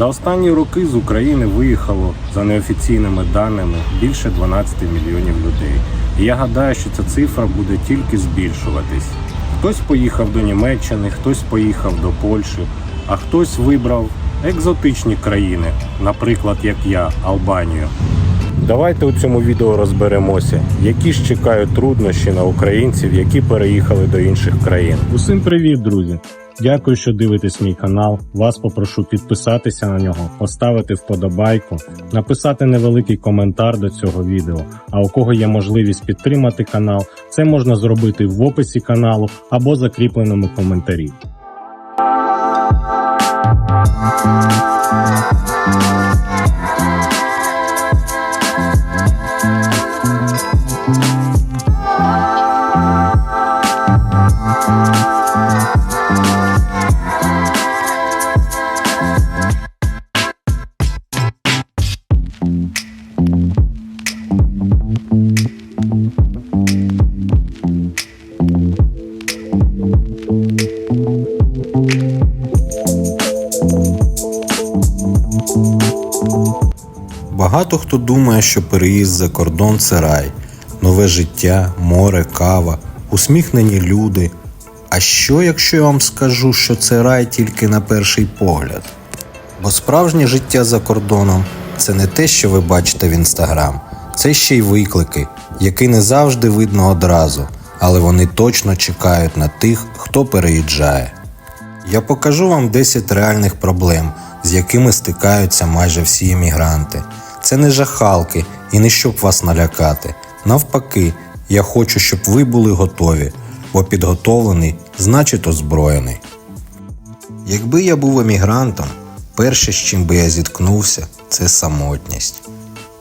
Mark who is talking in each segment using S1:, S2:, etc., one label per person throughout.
S1: За останні роки з України виїхало за неофіційними даними більше 12 мільйонів людей. І я гадаю, що ця цифра буде тільки збільшуватись. Хтось поїхав до Німеччини, хтось поїхав до Польщі, а хтось вибрав екзотичні країни, наприклад, як я, Албанію. Давайте у цьому відео розберемося, які ж чекають труднощі на українців, які переїхали до інших країн. Усім привіт, друзі! Дякую, що дивитесь мій канал. Вас попрошу підписатися на нього, поставити вподобайку, написати невеликий коментар до цього відео. А у кого є можливість підтримати канал, це можна зробити в описі каналу або закріпленому коментарі.
S2: Багато хто думає, що переїзд за кордон це рай, нове життя, море, кава, усміхнені люди. А що, якщо я вам скажу, що це рай тільки на перший погляд? Бо справжнє життя за кордоном це не те, що ви бачите в інстаграм, це ще й виклики, які не завжди видно одразу, але вони точно чекають на тих, хто переїжджає. Я покажу вам 10 реальних проблем, з якими стикаються майже всі емігранти. Це не жахалки і не щоб вас налякати. Навпаки, я хочу, щоб ви були готові, бо підготовлений значить озброєний. Якби я був емігрантом, перше, з чим би я зіткнувся, це самотність.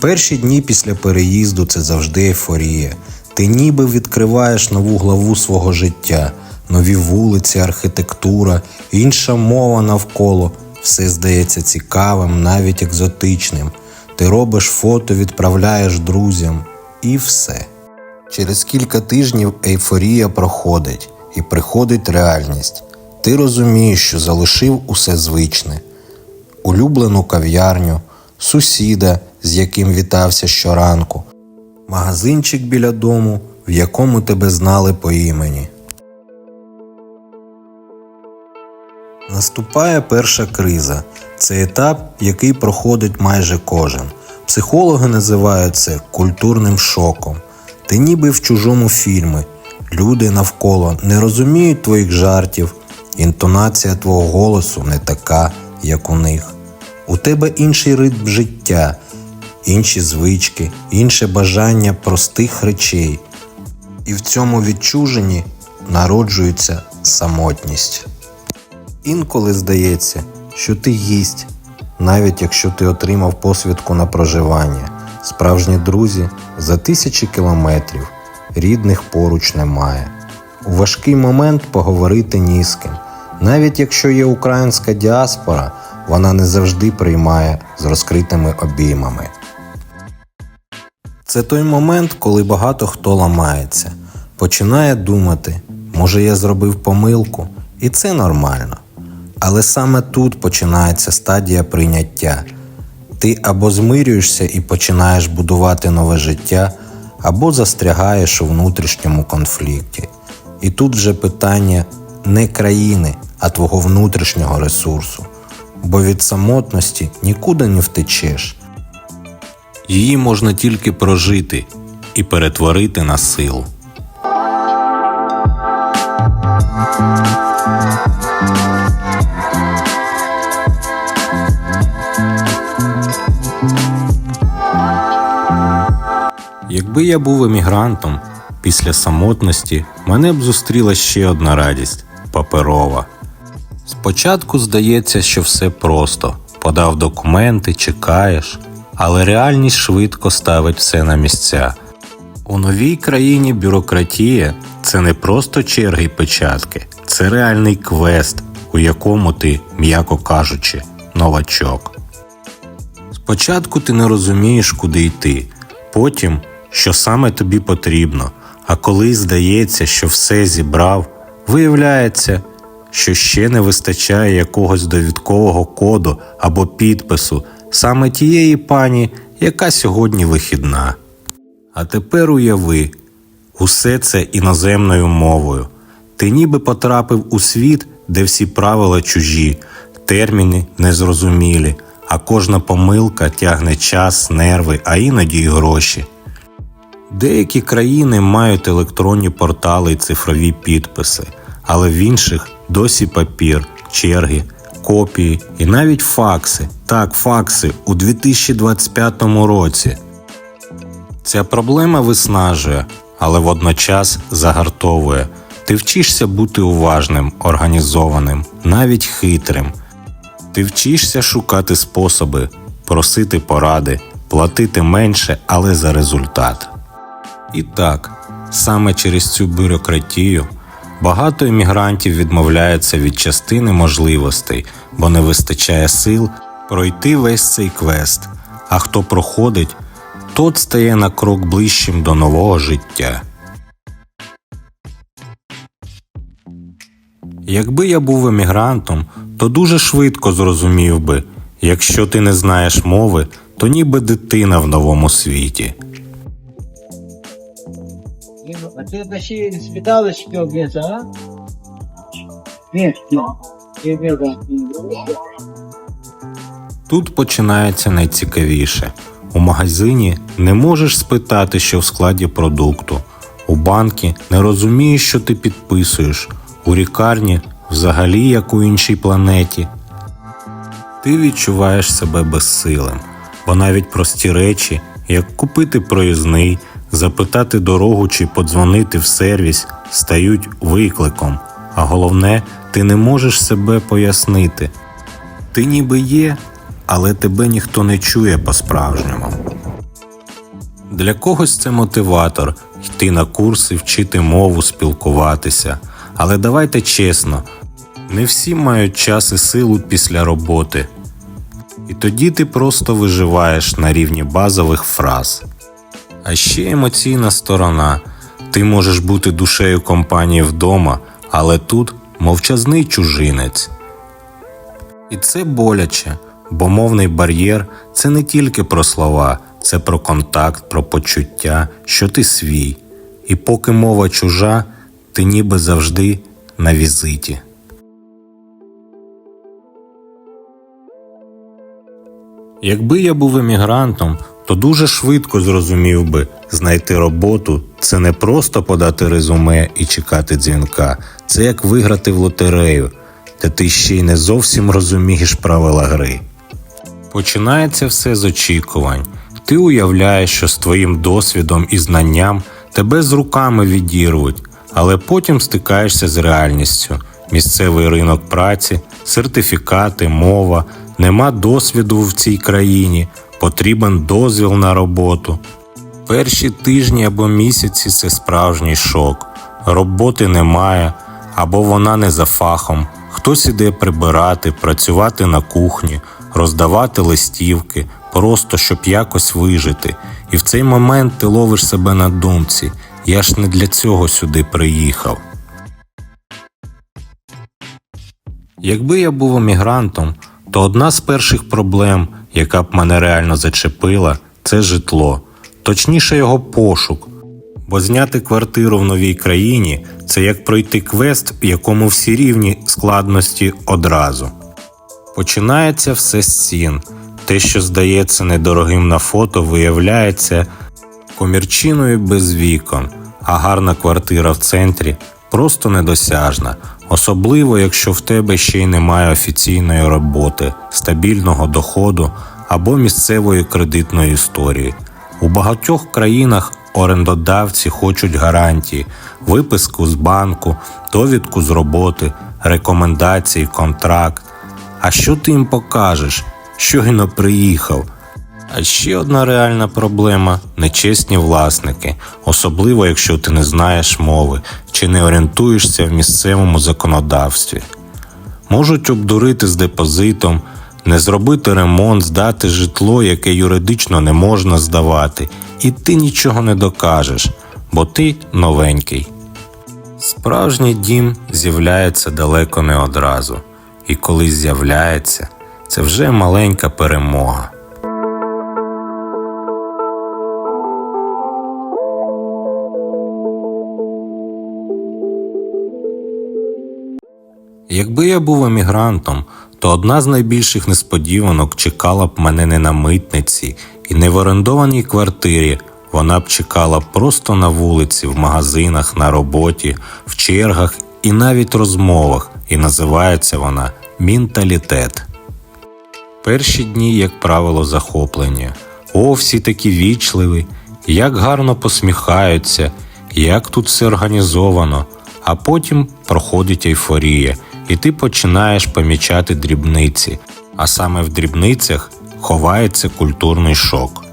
S2: Перші дні після переїзду це завжди ейфорія. Ти ніби відкриваєш нову главу свого життя, нові вулиці, архітектура, інша мова навколо. Все здається цікавим, навіть екзотичним. Ти робиш фото, відправляєш друзям і все. Через кілька тижнів ейфорія проходить і приходить реальність. Ти розумієш, що залишив усе звичне, улюблену кав'ярню, сусіда, з яким вітався щоранку, магазинчик біля дому, в якому тебе знали по імені. Наступає перша криза. Це етап, який проходить майже кожен. Психологи називають це культурним шоком. Ти ніби в чужому фільмі. Люди навколо не розуміють твоїх жартів, інтонація твого голосу не така, як у них. У тебе інший ритм життя, інші звички, інше бажання простих речей. І в цьому відчуженні народжується самотність. Інколи здається, що ти гість, навіть якщо ти отримав посвідку на проживання. Справжні друзі за тисячі кілометрів, рідних поруч немає. У важкий момент поговорити ні з ким. Навіть якщо є українська діаспора, вона не завжди приймає з розкритими обіймами. Це той момент, коли багато хто ламається, починає думати, може я зробив помилку, і це нормально. Але саме тут починається стадія прийняття. Ти або змирюєшся і починаєш будувати нове життя, або застрягаєш у внутрішньому конфлікті. І тут вже питання не країни, а твого внутрішнього ресурсу. Бо від самотності нікуди не втечеш. Її можна тільки прожити і перетворити на силу. Якби я був емігрантом, після самотності мене б зустріла ще одна радість паперова. Спочатку здається, що все просто подав документи, чекаєш, але реальність швидко ставить все на місця. У новій країні бюрократія це не просто черги й печатки, це реальний квест, у якому ти, м'яко кажучи, новачок. Спочатку ти не розумієш, куди йти, потім, що саме тобі потрібно, а коли здається, що все зібрав, виявляється, що ще не вистачає якогось довідкового коду або підпису саме тієї пані, яка сьогодні вихідна. А тепер уяви, усе це іноземною мовою. Ти ніби потрапив у світ, де всі правила чужі, терміни незрозумілі, а кожна помилка тягне час, нерви, а іноді й гроші. Деякі країни мають електронні портали і цифрові підписи, але в інших досі папір, черги, копії і навіть факси. Так, факси у 2025 році. Ця проблема виснажує, але водночас загартовує. Ти вчишся бути уважним, організованим, навіть хитрим. Ти вчишся шукати способи, просити поради, платити менше, але за результат. І так, саме через цю бюрократію багато іммігрантів відмовляються від частини можливостей, бо не вистачає сил пройти весь цей квест. А хто проходить, тот стає на крок ближчим до нового життя. Якби я був емігрантом, то дуже швидко зрозумів би, якщо ти не знаєш мови, то ніби дитина в новому світі.
S3: А ты почти спитала, что где-то, а? Нет, нет. Я верю.
S2: Тут починається найцікавіше. У магазині не можеш спитати, що в складі продукту. У банки не розумієш, що ти підписуєш. У лікарні взагалі як у іншій планеті. Ти відчуваєш себе безсилим, бо навіть прості речі, як купити проїзний, запитати дорогу чи подзвонити в сервіс, стають викликом. А головне, ти не можеш себе пояснити. Ти ніби є, але тебе ніхто не чує по-справжньому. Для когось це мотиватор йти на курси, вчити мову, спілкуватися. Але давайте чесно, не всі мають час і силу після роботи. І тоді ти просто виживаєш на рівні базових фраз. А ще емоційна сторона. Ти можеш бути душею компанії вдома, але тут мовчазний чужинець. І це боляче, бо мовний бар'єр це не тільки про слова, це про контакт, про почуття, що ти свій. І поки мова чужа, ти ніби завжди на візиті. Якби я був емігрантом, то дуже швидко зрозумів би, знайти роботу це не просто подати резюме і чекати дзвінка, це як виграти в лотерею, де ти ще й не зовсім розумієш правила гри. Починається все з очікувань. Ти уявляєш, що з твоїм досвідом і знанням тебе з руками відірвуть, але потім стикаєшся з реальністю. Місцевий ринок праці, сертифікати, мова, нема досвіду в цій країні, потрібен дозвіл на роботу. Перші тижні або місяці це справжній шок. Роботи немає, або вона не за фахом. Хтось іде прибирати, працювати на кухні, роздавати листівки, просто щоб якось вижити. І в цей момент ти ловиш себе на думці. Я ж не для цього сюди приїхав. Якби я був емігрантом, то одна з перших проблем, яка б мене реально зачепила, це житло, точніше його пошук. Бо зняти квартиру в новій країні це як пройти квест, в якому всі рівні складності одразу. Починається все з цін. Те, що здається недорогим на фото, виявляється комірчиною без вікон, а гарна квартира в центрі просто недосяжна, особливо якщо в тебе ще й немає офіційної роботи, стабільного доходу або місцевої кредитної історії. У багатьох країнах орендодавці хочуть гарантії, виписку з банку, довідку з роботи, рекомендації, контракт. А що ти їм покажеш? Щойно приїхав. А ще одна реальна проблема нечесні власники, особливо якщо ти не знаєш мови чи не орієнтуєшся в місцевому законодавстві. Можуть обдурити з депозитом, не зробити ремонт, здати житло, яке юридично не можна здавати, і ти нічого не докажеш, бо ти новенький. Справжній дім з'являється далеко не одразу, і коли з'являється, це вже маленька перемога. Якби я був емігрантом, то одна з найбільших несподіванок чекала б мене не на митниці і не в орендованій квартирі. Вона б чекала просто на вулиці, в магазинах, на роботі, в чергах і навіть розмовах, і називається вона менталітет. Перші дні, як правило, захоплення. О, всі такі вічливі, як гарно посміхаються, як тут все організовано. А потім проходить ейфорія, і ти починаєш помічати дрібниці, а саме в дрібницях ховається культурний шок.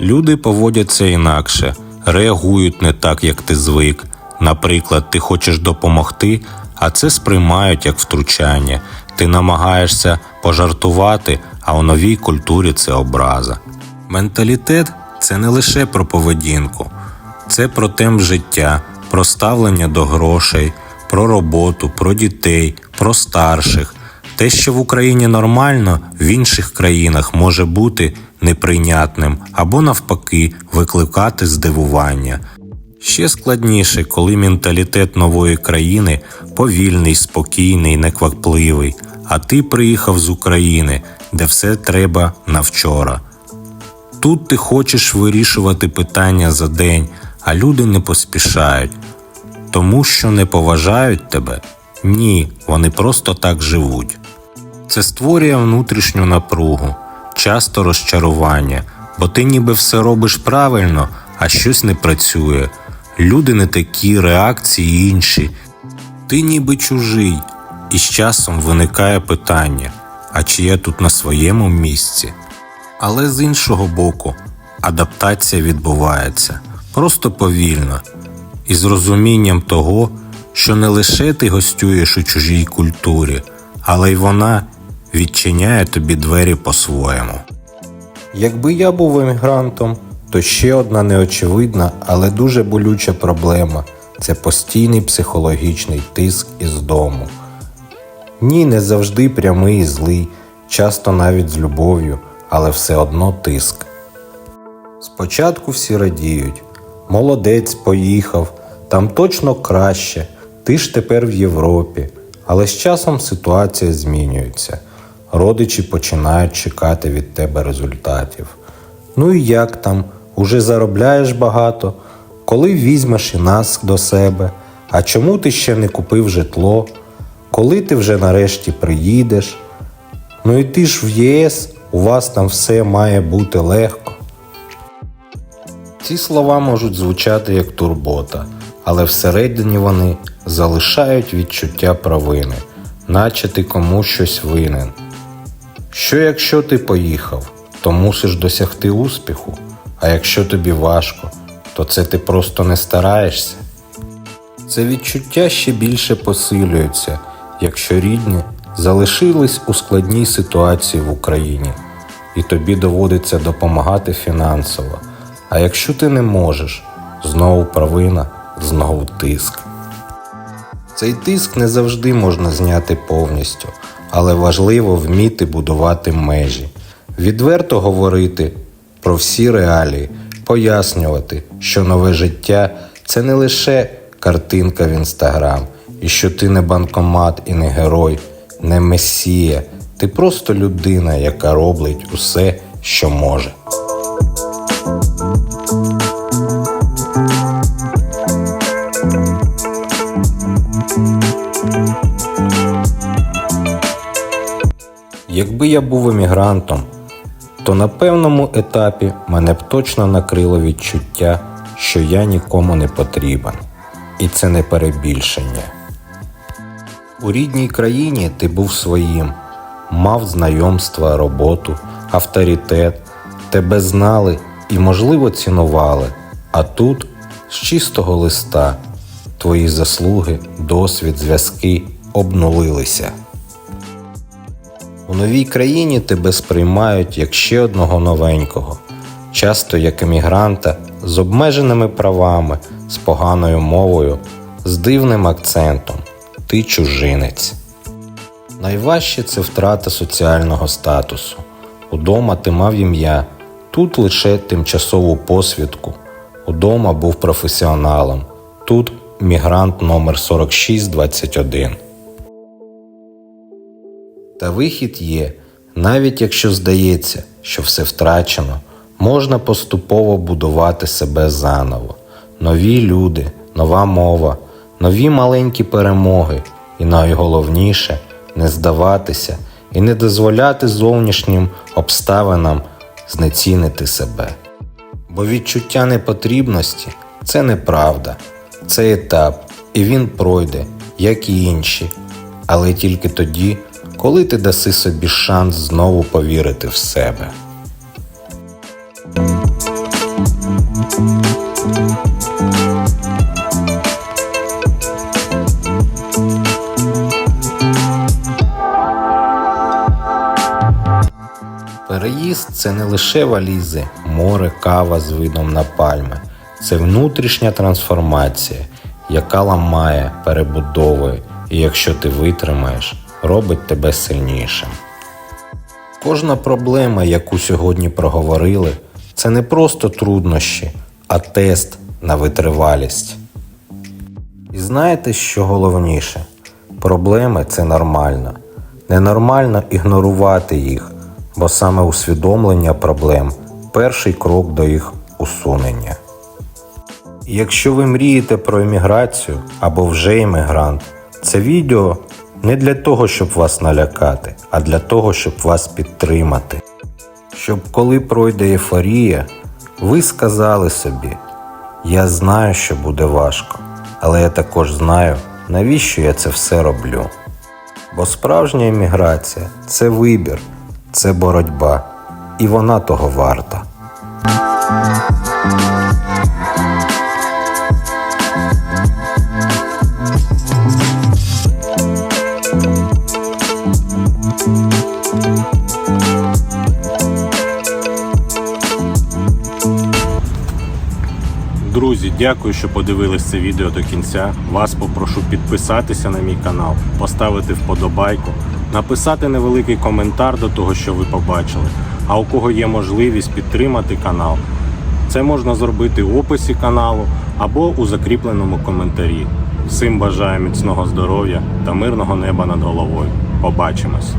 S2: Люди поводяться інакше, реагують не так, як ти звик. Наприклад, ти хочеш допомогти, а це сприймають як втручання. Ти намагаєшся пожартувати, а у новій культурі це образа. Менталітет це не лише про поведінку, це про темп життя, про ставлення до грошей, про роботу, про дітей, про старших. Те, що в Україні нормально, в інших країнах може бути неприйнятним або навпаки викликати здивування. Ще складніше, коли менталітет нової країни повільний, спокійний, неквапливий, а ти приїхав з України, де все треба на вчора. Тут ти хочеш вирішувати питання за день, а люди не поспішають. Тому що не поважають тебе? Ні, вони просто так живуть. Це створює внутрішню напругу, часто розчарування, бо ти ніби все робиш правильно, а щось не працює. Люди не такі, реакції інші. Ти ніби чужий, і з часом виникає питання: а чи я тут на своєму місці? Але з іншого боку, адаптація відбувається просто повільно, і з розумінням того, що не лише ти гостюєш у чужій культурі, але й вона відчиняє тобі двері по-своєму. Якби я був емігрантом, то ще одна неочевидна, але дуже болюча проблема це постійний психологічний тиск із дому. Ні, не завжди прямий і злий, часто навіть з любов'ю, але все одно тиск. Спочатку всі радіють. Молодець поїхав, там точно краще, ти ж тепер в Європі. Але з часом ситуація змінюється. Родичі починають чекати від тебе результатів. Ну і як там? Уже заробляєш багато, коли візьмеш і нас до себе, а чому ти ще не купив житло? Коли ти вже нарешті приїдеш? Ну і ти ж в ЄС, у вас там все має бути легко. Ці слова можуть звучати як турбота, але всередині вони залишають відчуття провини, наче ти комусь щось винен. Що якщо ти поїхав, то мусиш досягти успіху, а якщо тобі важко, то це ти просто не стараєшся. Це відчуття ще більше посилюється, якщо рідні залишились у складній ситуації в Україні, і тобі доводиться допомагати фінансово. А якщо ти не можеш, знову провина, знову тиск. Цей тиск не завжди можна зняти повністю, але важливо вміти будувати межі, відверто говорити про всі реалії, пояснювати, що нове життя це не лише картинка в інстаграм, і що ти не банкомат і не герой, не месія, ти просто людина, яка робить усе, що може. Якби я був емігрантом, то на певному етапі мене б точно накрило відчуття, що я нікому не потрібен, і це не перебільшення. У рідній країні ти був своїм, мав знайомства, роботу, авторитет, тебе знали і, можливо, цінували, а тут з чистого листа твої заслуги, досвід, зв'язки обнулилися. У новій країні тебе сприймають як ще одного новенького, часто як емігранта з обмеженими правами, з поганою мовою, з дивним акцентом Ти чужинець. Найважче це втрата соціального статусу. Удома ти мав ім'я, тут лише тимчасову посвідку. Удома був професіоналом, тут мігрант номер 4621. Та вихід є, навіть якщо здається, що все втрачено, можна поступово будувати себе заново. Нові люди, нова мова, нові маленькі перемоги, і найголовніше не здаватися і не дозволяти зовнішнім обставинам знецінити себе. Бо відчуття непотрібності це неправда, це етап, і він пройде, як і інші, але тільки тоді, коли ти даси собі шанс знову повірити в себе. Переїзд це не лише валізи, море, кава з видом на пальми. Це внутрішня трансформація, яка ламає, перебудовує, і якщо ти витримаєш, робить тебе сильнішим. Кожна проблема, яку сьогодні проговорили, це не просто труднощі, а тест на витривалість. І знаєте, що головніше? Проблеми це нормально. Ненормально ігнорувати їх, бо саме усвідомлення проблем перший крок до їх усунення. Якщо ви мрієте про еміграцію або вже емігрант, це відео не для того, щоб вас налякати, а для того, щоб вас підтримати. Щоб коли пройде ейфорія, ви сказали собі: Я знаю, що буде важко, але я також знаю, навіщо я це все роблю. Бо справжня еміграція це вибір, це боротьба, і вона того варта.
S1: Дякую, що подивились це відео до кінця. Вас попрошу підписатися на мій канал, поставити вподобайку, написати невеликий коментар до того, що ви побачили. А у кого є можливість підтримати канал, це можна зробити в описі каналу або у закріпленому коментарі. Всім бажаю міцного здоров'я та мирного неба над головою. Побачимось!